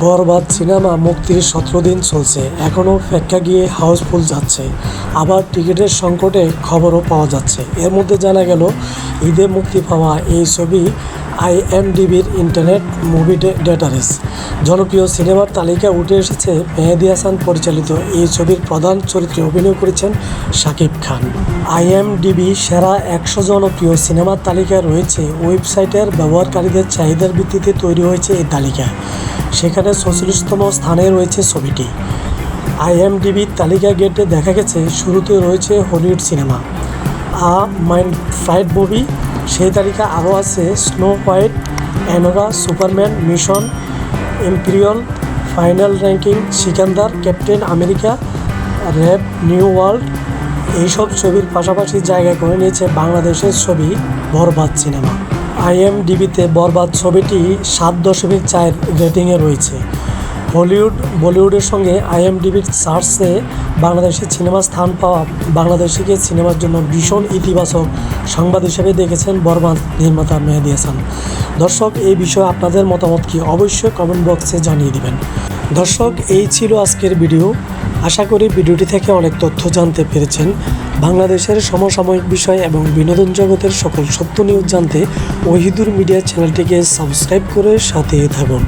বরবাদ cinema মুক্তির সতেরো দিন চলছে। এখনও প্রেক্ষা গিয়ে হাউসফুল যাচ্ছে। আবার টিকিটের সংকটে খবরও পাওয়া যাচ্ছে। এর মধ্যে জানা গেল ঈদে মুক্তি পাওয়া এই ছবি আইএমডিবির ইন্টারনেট মুভি ডেটারেস জনপ্রিয় সিনেমার তালিকা উঠে এসেছে মেহেদি হাসান পরিচালিত। এই ছবির প্রধান চরিত্রে অভিনয় করেছেন শাকিব খান। আইএমডিবি সেরা একশো জনপ্রিয় সিনেমার তালিকায় রয়েছে ওয়েবসাইটের ব্যবহারকারীদের চাহিদার ভিত্তিতে তৈরি হয়েছে এই তালিকা। সেখানে ছচল্লিশতম স্থানে রয়েছে ছবিটি। আইএমডিবির তালিকা গেটে দেখা গেছে, শুরুতে রয়েছে Hollywood cinema. Uh, mind fried movie সেই তালিকা আরও আছে Snow White, Anora, Superman, Mission, Imperial, Final Ranking, Sikandar, Captain America rap New World. এইসব ছবির পাশাপাশি জায়গা করে নিয়েছে বাংলাদেশের ছবি বরবাদ সিনেমা। আইএমডিবিতে বরবাদ ছবিটি সাত দশমিক চার রেটিংয়ে রয়েছে। হলিউড, বলিউডের সঙ্গে আইএমডিবির সার্চে বাংলাদেশের সিনেমা স্থান পাওয়া বাংলাদেশিকে সিনেমার জন্য ভীষণ ইতিবাচক সংবাদ হিসেবে দেখেছেন বরবাদ নির্মাতা মেহেদি হাসান। দর্শক, এই বিষয়ে আপনাদের মতামত কি অবশ্যই কমেন্ট বক্সে জানিয়ে দিবেন। দর্শক, এই ছিল আজকের ভিডিও। আশা করি ভিডিওটি থেকে অনেক তথ্য জানতে পেরেছেন। বাংলাদেশের সমসাময়িক বিষয় এবং বিনোদন জগতের সকল সত্য নিউজ জানতে ওহিদুর মিডিয়া চ্যানেলটিকে সাবস্ক্রাইব করে সাথে থাকুন।